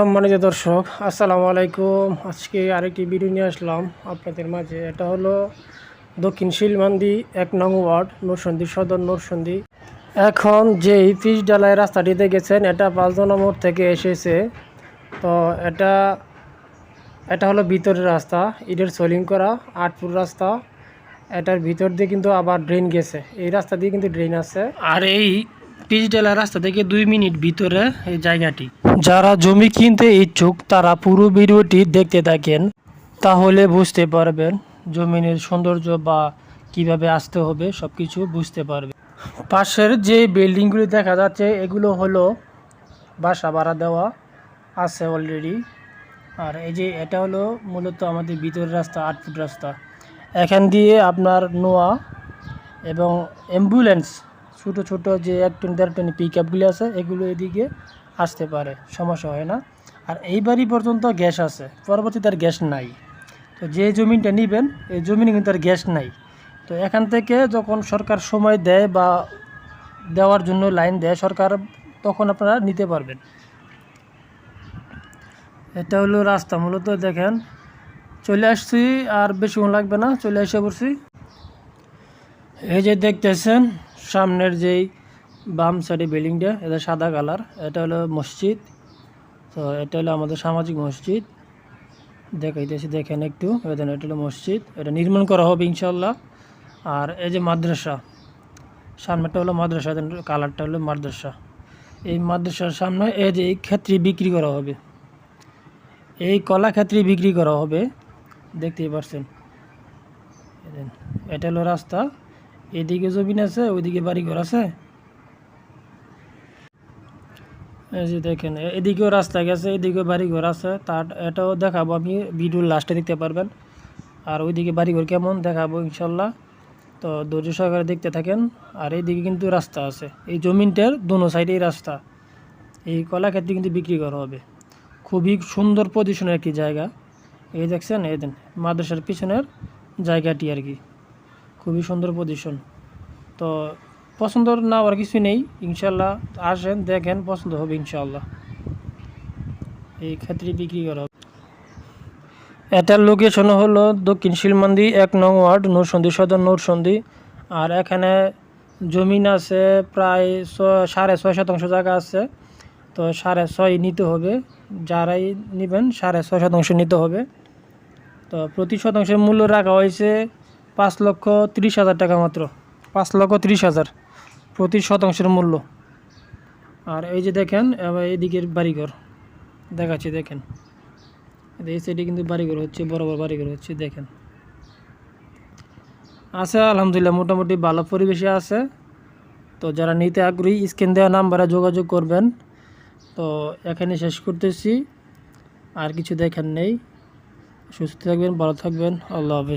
সম্মানিত দর্শক, আসসালামু আলাইকুম। আজকে আরেকটি ভিডিও নিয়ে আসলাম আপনাদের মাঝে। এটা হলো দক্ষিণ শিলমান্দি এক নং ওয়ার্ড, নরসন্দী সদর নরসন্দী। এখন যে পিচ ডালাই রাস্তাটিতে গেছেন এটা পাঁচজনা মোড় থেকে এসেছে। তো এটা এটা হলো ভিতরের রাস্তা, ইটের সোলিং করা, আটপুর রাস্তা। এটার ভিতর দিয়ে কিন্তু আবার ড্রেন গেছে। এই রাস্তা দিয়ে কিন্তু ড্রেন আছে। আর এই পিচ ডালা রাস্তা থেকে দুই মিনিট ভিতরে এই জায়গাটি। যারা জমি কিনতে ইচ্ছুক, তারা পুরো ভিডিওটি দেখতে থাকেন, তাহলে বুঝতে পারবেন জমিনের সৌন্দর্য বা কীভাবে আসতে হবে সব কিছু বুঝতে পারবে পাশের যে বিল্ডিংগুলি দেখা যাচ্ছে, এগুলো হলো বাসা ভাড়া দেওয়া আছে অলরেডি আর এই যে এটা হলো মূলত আমাদের ভিতরের রাস্তা, আট ফুট রাস্তা। এখান দিয়ে আপনার নোয়া এবং অ্যাম্বুলেন্স ছোটো ছোটো যে এক টন দেড় টন পিক আপগুলি আছে, এগুলো এদিকে আসতে পারে, সমস্যা হয় না। আর এই বাড়ি পর্যন্ত গ্যাস আছে পরবর্তীতে আর গ্যাস নাই। তো যে জমিনটা নেবেন, এই জমিনে কিন্তু আর গ্যাস নাই। তো এখান থেকে যখন সরকার সময় দেয় বা দেওয়ার জন্য লাইন দেয়, সরকার তখন আপনারা নিতে পারবেন। এটা হলো রাস্তা, মূলত দেখেন, চলে আসছি, আর বেশিক্ষণ লাগবে না, চলে এসে পড়ছি। এই যে দেখতেছেন সামনের যেই বাম সাইডে বিল্ডিংটা, এটা সাদা কালার। এটা হলো মসজিদ। তো এটা হলো আমাদের সামাজিক মসজিদ। দেখাইতেছি, দেখেন একটু। এটা এটা হলো মসজিদ। এটা নির্মাণ করা হবে ইনশাল্লাহ আর এই যে মাদ্রাসা সামনেটা হলো মাদ্রাসা কালারটা হলো মাদ্রাসা। এই মাদ্রাসার সামনে এই যে এই ক্ষেত্রে বিক্রি করা হবে। এই কলা ক্ষেত্রে বিক্রি করা হবে। দেখতেই পারছেন। এটা হলো রাস্তা। এদিকে জমিন আছে, ওইদিকে বাড়িঘর আছে। এই যে দেখেন, এদিকেও রাস্তা গেছে, এদিকেও বাড়িঘর আছে। তার, এটাও দেখাবো আমি ভিডিওর লাস্টে দেখতে পারবেন। আর ওইদিকে বাড়িঘর কেমন দেখাবো ইনশাল্লাহ। তো ধৈর্য সহকারে দেখতে থাকেন। আর এইদিকে কিন্তু রাস্তা আছে। এই জমিনটার দোনো সাইডেই রাস্তা। এই কলা ক্ষেত্রে কিন্তু বিক্রি করা হবে। খুবই সুন্দর পজিশনের একটি জায়গা। এই দেখছেন, এই দেন, মাদ্রাসার পিছনের জায়গাটি আর কি। খুবই সুন্দর পজিশন তো পছন্দ না হওয়ার কিছু নেই, ইনশাল্লাহ আসেন, দেখেন, পছন্দ হবে ইনশাল্লাহ। এই ক্ষেত্রে বিক্রি করা এটার লোকেশন হলো দক্ষিণ শিলমান্দি, এক নং ওয়ার্ড নৌসন্দি সদর নৌসন্দি আর এখানে জমিন আছে প্রায় ছ- সাড়ে ছয় শতাংশ জায়গা আছে। তো সাড়ে ছয় নিতে হবে, যারাই নেবেন, সাড়ে ছয় শতাংশ নিতে হবে। তো প্রতি শতাংশের মূল্য রাখা হয়েছে পাঁচ লক্ষ তিরিশ হাজার টাকা মাত্র। পাঁচ লক্ষ তিরিশ হাজার প্রতি শতাংশের মূল্য। আর এই যে দেখেন, এবার এইদিকের বাড়িঘর। দেখাচ্ছি, দেখেন। এই সাইডে কিন্তু বাড়িঘর হচ্ছে, বড় বড় বাড়িঘর হচ্ছে, দেখেন। আছে, আলহামদুলিল্লাহ, মোটামুটি ভালো পরিবেশে আছে। তো যারা নিতে আগ্রহী, স্ক্রিন দেওয়া নাম্বারে যোগাযোগ করবেন। তো এখানে শেষ করতেছি। আর কিছু দেখেন নেই। সুস্থ থাকবেন, ভালো থাকবেন। আল্লাহ হাফেজ।